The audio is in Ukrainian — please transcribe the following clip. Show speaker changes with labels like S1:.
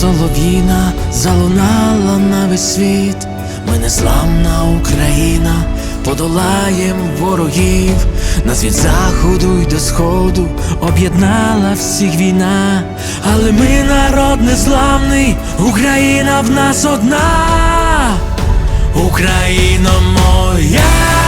S1: солов'їна залунала на весь світ. Ми незламна Україна, подолаєм ворогів, нас від заходу й до сходу об'єднала всіх війна, але ми народ незламний, Україна в нас одна, Україна моя,